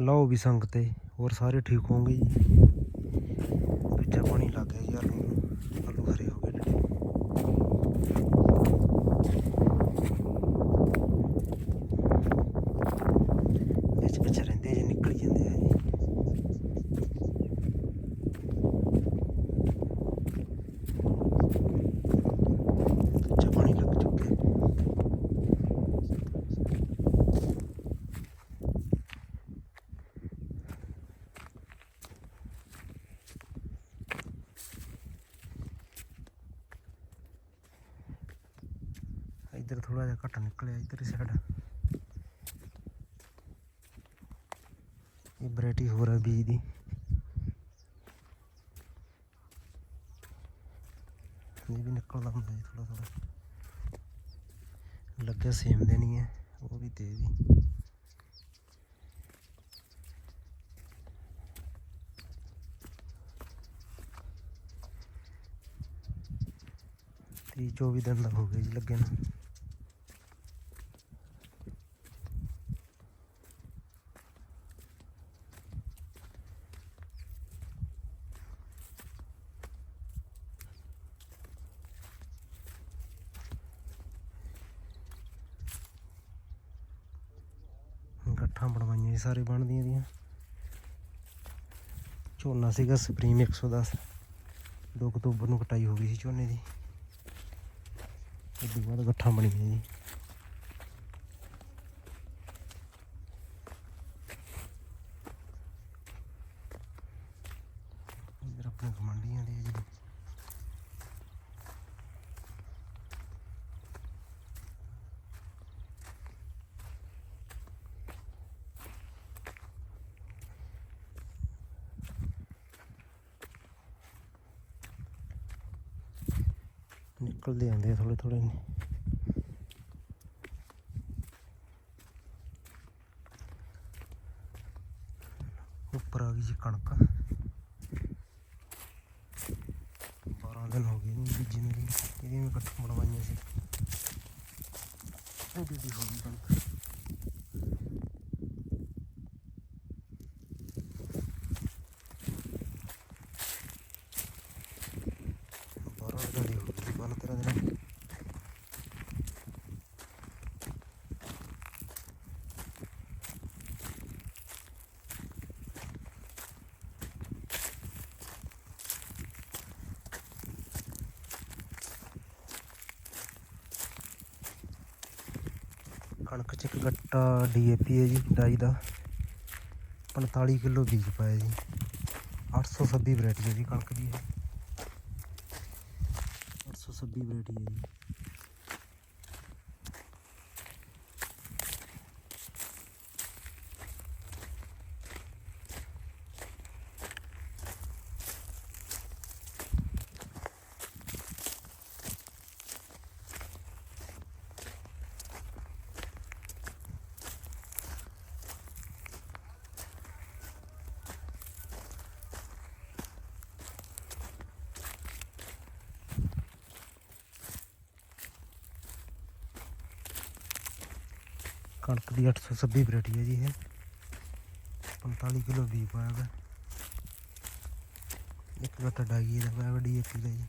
ਲਓ ਵੀ ਸੰਗ ਤੇ, ਹੋਰ ਸਾਰੇ ਠੀਕ ਹੋਣਗੇ ਜੀ। ਦੂਜਾ ਪਾਣੀ ਲੱਗ ਗਿਆ ਜੀ, ਆਲੂ ਨੂੰ ਆਲੂ ਹਰੇ ਹੋ ਗਏ ਡੇਢੇ ਵਿੱਚ ਵਿੱਚ ਰਹਿੰਦੇ ਜੀ ਨਿਕਲ ਜਾਂਦੇ ਆ ਜੀ ਦੂਜਾ ਪਾਣੀ ਲੱਗ ਚੁੱਕਿਆ ਇੱਧਰ ਥੋੜਾ ਜਿਹਾ ਘੱਟ ਨਿਕਲਿਆ, ਇੱਧਰ ਸਾਈਡ ਇਹ ਵੈਰਾਈਟੀ ਹੋਰ ਹੈ ਬੀਜ ਦੀ। ਇਹ ਵੀ ਨਿਕਲਦਾ ਹੁੰਦਾ ਜੀ ਥੋੜਾ ਥੋੜਾ ਲੱਗਿਆ ਸੇਮ ਦੇ ਨਹੀਂ ਹੈ, ਉਹ ਵੀ ਤੇ ਵੀ। ਤੀਹ 24 ਦਿਨ ਦਾ ਹੋ ਗਿਆ ਜੀ ਲੱਗੇ ਨੂੰ। ਗੱਠਾਂ ਬਣਵਾਈਆਂ ਜੀ, ਸਾਰੇ ਬਣਦੀਆਂ ਦੀਆਂ। ਝੋਨਾ ਸੀਗਾ ਸੁਪਰੀਮ 110 2 ਅਕਤੂਬਰ ਨੂੰ ਕਟਾਈ ਹੋ ਗਈ ਸੀ ਝੋਨੇ ਦੀ। ਉਸ ਤੋਂ ਬਾਅਦ ਗੱਠਾਂ ਬਣੀਆਂ ਜੀ। ਇੱਧਰ ਆਪਣੇ ਗਮੰਡੀਆਂ ਦੇ ਜੀ ਨਿਕਲਦੇ ਆਉਂਦੇ ਥੋੜੇ ਥੋੜੇ ਨੇ। ਉੱਪਰ ਆ ਗਈ ਜੀ ਕਣਕ। 12 ਦਿਨ ਹੋ ਗਏ ਨੇ ਬੀਜੀ ਨੂੰ ਜੀ। ਇਹਦੀਆਂ ਵੀ ਬਣਵਾਈਆਂ ਸੀ। ਇਹ ਬੀਜੀ ਹੋ ਗਈ ਕਣਕ ਬਾਰਾਂ ਦਿਨਾਂ ਦੀ ਹੋ ਗਈ ਜੀ ਬਾਰਾਂ ਤੇਰਾਂ ਦਿਨਾਂ ਦੀ ਕਣਕ ਚ ਇੱਕ ਗੱਟਾ ਡੀਏਪੀ ਹੈ ਜੀ, ਡਾਈ ਦਾ। 45 ਕਿਲੋ ਬੀਜ ਪਾਇਆ ਜੀ। 826 ਵੈਰਾਈਟੀ ਹੈ ਜੀ ਕਣਕ ਦੀ ਇਹ। 826 ਵੈਰਾਈਟੀ ਹੈ ਜੀ। ਕਣਕ ਦੀ 826 ਵੈਰਾਈਟੀ ਹੈ ਜੀ ਇਹ। 45 ਕਿਲੋ ਬੀਜ ਪਾਇਆ ਹੈ ਇੱਕ ਗੱਟਾ ਡਾਈ ਦਾ ਪਾਇਆ ਵਾ ਡੀਏਪੀ ਦਾ ਜੀ।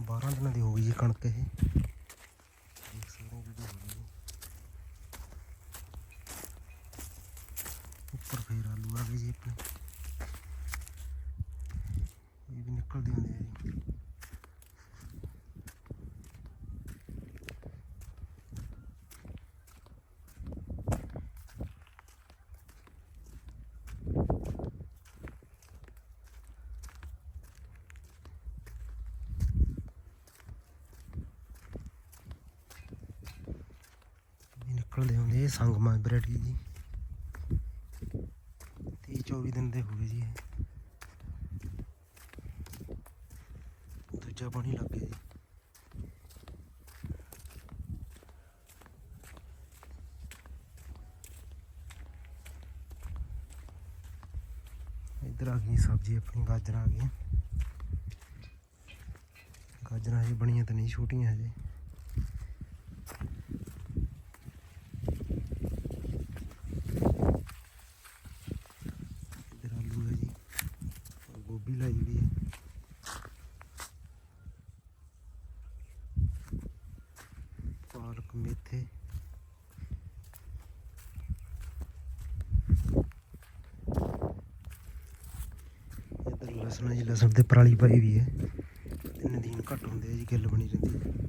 ਬਾਰਾਂ ਦਿਨਾਂ ਦੀ ਹੋ ਗਈ ਜੀ ਕਣਕ ਇਹ ਦੇਖ ਸਕਦੇ ਹੋ ਜਿਹੜੀ ਹੋ ਗਈ ਜੀ। ਉੱਪਰ ਫੇਰ ਆਲੂ ਆ ਗਏ ਜੀ ਆਪਣੇ। ਇਹ ਵੀ ਨਿਕਲਦੇ ਹੁੰਦੇ ਆ ਜੀ। ਇਹ ਨਿਕਲਦੇ ਹੁੰਦੇ ਸੰਗਮਾ ਵੈਰਾਈਟੀ ਜੀ। 24 ਦਿਨ ਦੇ ਹੋ ਗਏ ਜੀ ਇਹ। ਦੂਜਾ ਪਾਣੀ ਲੱਗ ਗਿਆ ਜੀ। ਇੱਧਰ ਆ ਗਈ ਸਬਜ਼ੀ, ਆਪਣੀ ਗਾਜਰਾਂ ਆ ਗਈਆਂ। ਗਾਜਰਾਂ ਹਜੇ ਬਣੀਆਂ ਤਾਂ ਨਹੀਂ, ਛੋਟੀਆਂ ਹਜੇ। ਗੋਭੀ ਲਾਈ ਵੀ ਹੈ ਪਾਲਕ ਮੇਥੇ ਇੱਧਰ ਲਸਣ ਜੀ ਲਸਣ ਤੇ ਪਰਾਲੀ ਪਾਈ ਵੀ ਹੈ ਤਿੰਨ ਦਿਨ ਘੱਟ ਹੁੰਦੇ ਆ ਜੀ ਗਿੱਲ ਬਣੀ ਰਹਿੰਦੀ ਹੈ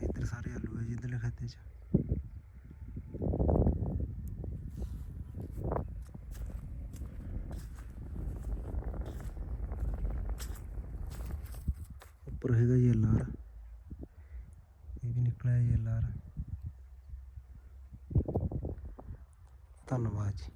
ਇੱਧਰ ਸਾਰੇ ਆਲੂ ਹੈ ਜੀ ਇੱਧਰਲੇ ਖਾਤੇ 'ਚ ਉੱਪਰ ਹੈਗਾ ਜੀ ਲਾਰ ਇਹ ਵੀ ਨਿਕਲਿਆ ਜੀ ਲਾਰ ਧੰਨਵਾਦ ਜੀ